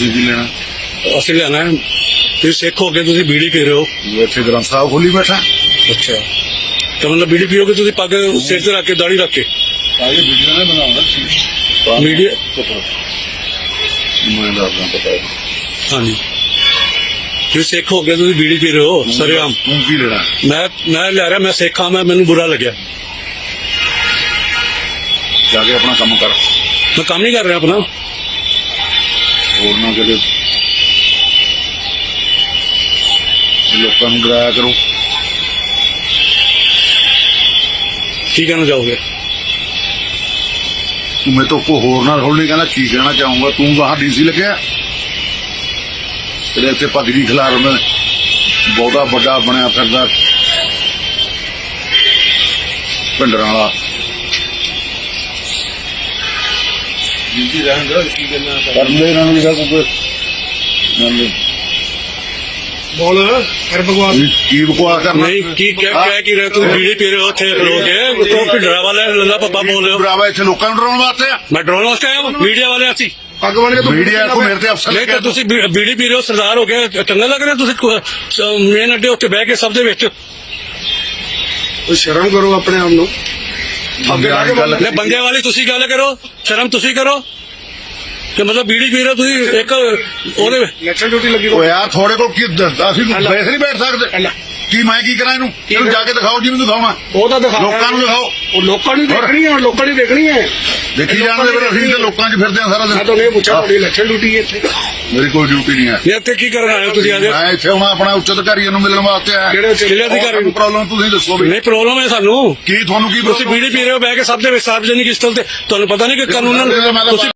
ਤੁਸੀਂ ਕੀ ਲੈਣਾ? ਅਸੀਂ ਲੈਣਾ ਹੈ। ਤੁਸੀਂ ਸਿੱਖ ਹੋ ਕੇ ਤੁਸੀਂ ਬੀੜੀ ਪੀ ਰਹੇ ਹੋ। ਇੱਥੇ ਗ੍ਰੰਥ ਸਾਹਿਬ ਖੋਲੀ ਬੈਠਾ। ਅੱਛਾ। ਤਾਂ ਮਤਲਬ ਬੀੜੀ ਪੀਓਗੇ ਤੁਸੀਂ ਪੱਗ ਸਿਰ ਤੇ ਰੱਖ ਕੇ ਦਾੜੀ ਰੱਖ ਕੇ? ਆਗੇ ਵੀਡੀਓ ਨੇ ਬਣਾਉਣਾ Video- ਮੈਂ ਦੱਸਦਾ ਪਤਾ ਹੈ। ਹਾਂਜੀ। ਤੁਸੀਂ ਸਿੱਖ ਹੋ ਕੇ ਤੁਸੀਂ ਬੀੜੀ ਪੀ ਰਹੇ ਹੋ ਸਰਿਆਮ। ਤੂੰ ਕੀ ਲੈਣਾ? ਮੈਂ ਮੈਂ ਲੈ ਰਿਹਾ ਮੈਂ ਸਿੱਖ ਮੈਂ ਮੈਨੂੰ ਬੁਰਾ ਲੱਗਿਆ। ਜਾ ਕੇ ਆਪਣਾ ਕੰਮ ਕਰ। ਮੈਂ ਕੰਮ ਨਹੀਂ ਕਰ ਰਿਹਾ ਆਪਣਾ। ਹੋਰ ਨਾ ਕਿਤੇ ਲੋਕਾਂ ਨੂੰ ਡਰਾਇਆ ਕਰੋ। ਕੀ ਕਹਿਣਾ ਚਾਹੋਗੇ? ਤੂੰ ਮੇਰੇ ਤੋਂ ਕੋ ਹੋਰ ਨਾਲ ਹੋਣੀ ਕਹਿੰਦਾ ਕੀ ਕਹਿਣਾ ਚਾਹੂੰਗਾ? ਤੂੰ ਕਹਾ ਡੀਸੀ ਲੱਗਿਆ। ਤੇਰੇ ਇੱਥੇ ਪਗੜੀ ਖਿਲਾਰ ਮੈਂ। ਬਹੁਤਾ ਵੱਡਾ ਬਣਿਆ ਫਿਰਦਾ। ਪਿੰਡਰਾਂ ਵਾਲਾ। ਜੀ ਰਹਿੰਦਾ ਕੀ ਕਹਿਣਾ ਕਰ ਲੈ ਇਹਨਾਂ ਨੂੰ ਜਿਹੜਾ ਕੋਈ। ਨਾਲ ਬੋਲ ਹਰ ਭਗਵਾਨ ਕੀ- ਕੀ ਬਕਵਾਸ ਕਰਨਾ? ਨਹੀਂ ਕੀ ਕਹਿ ਕਹਿ ਕੀ ਰਹੇ ਤੂੰ? ਬੀੜੀ ਪੀ ਰਹੇ ਉੱਥੇ ਖਲੋ ਕੇ। ਤੂੰ ਭਿੰਡਰਾ ਵਾਲਾ ਲੱਲਾ ਪੱਪਾ ਬੋਲ ਰਹੇ ਹੋ? ਬਰਾਵਾ ਇੱਥੇ ਲੋਕਾਂ ਨੂੰ ਡਰਾਉਣ ਵਾਸਤੇ ਆ? ਮੈਂ ਡਰੋਨ ਵਾਸਤੇ ਆਇਆ ਹਾਂ, ਮੀਡੀਆ ਵਾਲੇ ਅਸੀਂ। ਪੱਗ ਬਣ ਕੇ ਤੂੰ ਮੀਡੀਆ ਕੋ ਮੇਰੇ ਤੇ ਅਫਸਰ ਨਹੀਂ ਤਾਂ ਤੁਸੀਂ ਬੀ- ਬੀੜੀ ਪੀ ਰਹੇ ਹੋ ਸਰਦਾਰ ਹੋ ਗਏ ਚੰਗਾ ਲੱਗ ਰਿਹਾ ਤੁਸੀਂ ਮੇਨ ਅੱਡੇ ਉੱਤੇ ਬਹਿ ਕੇ ਸਭ ਦੇ ਵਿੱਚ। ਸ਼ਰਮ ਕਰੋ ਆਪਣੇ ਆਪ ਨੂੰ। ਬੰਦੇ ਵਾਲੀ ਗੱਲ ਲੈ ਬੰਦਿਆਂ ਵਾਲੀ ਤੁਸੀਂ ਗੱਲ ਕਰੋ ਸ਼ਰਮ ਤੁਸੀਂ ਕਰੋ ਕਿ ਮਤਲਬ ਬੀੜੀ ਪੀ ਰਹੇ ਹੋ ਤੁਸੀਂ ਇੱਕ ਉਹਦੇ ਇਲੈਕਸ਼ਨ ਡਿਊਟੀ ਲੱਗੀ ਓ ਯਾਰ ਥੋੜੇ ਕੋਲ ਕੀ ਦੱਸ- ਅਸੀਂ। ਬੈਠ ਨਹੀਂ ਬੈਠ ਸਕਦੇ। ਕੀ ਮੈਂ ਕੀ ਕਰਾਂ ਇਹਨੂੰ? ਇਹਨੂੰ ਜਾ ਕੇ ਦਿਖਾਓ ਜਿਹਨੂੰ ਦਿਖਾਉਣਾ। ਉਹ ਤਾਂ ਦਿਖਾ ਲੋਕਾਂ ਨੂੰ ਦਿਖਾਓ। ਉਹ ਲੋਕਾਂ ਨੂੰ ਦੇਖਣੀ ਹੈ ਲੋਕਾਂ ਨੇ ਦੇਖਣੀ ਹੈ ਦੇਖੀ ਜਾਣਦੇ ਫਿਰ ਅਸੀਂ ਤੇ ਲੋਕਾਂ 'ਚ ਫਿਰਦੇ ਆ ਸਾਰਾ ਮੈਂ ਦਿਨ ਤਾਂ ਇਹ ਪੁੱਛਿਆ ਤੁਹਾਡੀ ਇਲੈਕਸ਼ਨ ਡਿਊਟੀ ਹੈ ਇੱਥੇ? ਮੇਰੀ ਕੋਈ ਡਿਊਟੀ ਨਹੀਂ ਹੈ। ਇੱਥੇ ਕੀ ਕਰਨ ਆਏ ਹੋ ਤੁਸੀਂ ਅੱਜ ਮੈਂ ਇੱਥੇ ਹੁਣ ਆਪਣਾ ਉੱਚ ਅਧਿਕਾਰੀਆਂ ਨੂੰ ਮਿਲਣ ਵਾਸਤੇ ਆਇਆ। ਕਿਹੜੇ ਕਿਹੜੇ ਅਧਿਕਾਰੀ? ਨੂੰ? ਪ੍ਰੋਬਲਮ ਤੁਸੀਂ ਦੱਸੋ ਵੀ। ਨਹੀਂ ਪ੍ਰੋਬਲਮ ਹੈ ਸਾਨੂੰ। ਕੀ ਤੁਹਾਨੂੰ ਕੀ ਤੁਸੀਂ ਬੀੜੀ ਪੀ ਰਹੇ ਹੋ ਬਹਿ ਕੇ ਸਭ ਦੇ ਵਿੱਚ ਸਾਰਵਜਨਿਕ ਸਥਲ ਤੇ। ਤੁਹਾਨੂੰ ਪਤਾ ਨਹੀਂ ਕਿ ਕਾਨੂੰਨ ਮੈਂ ਤੁਸੀਂ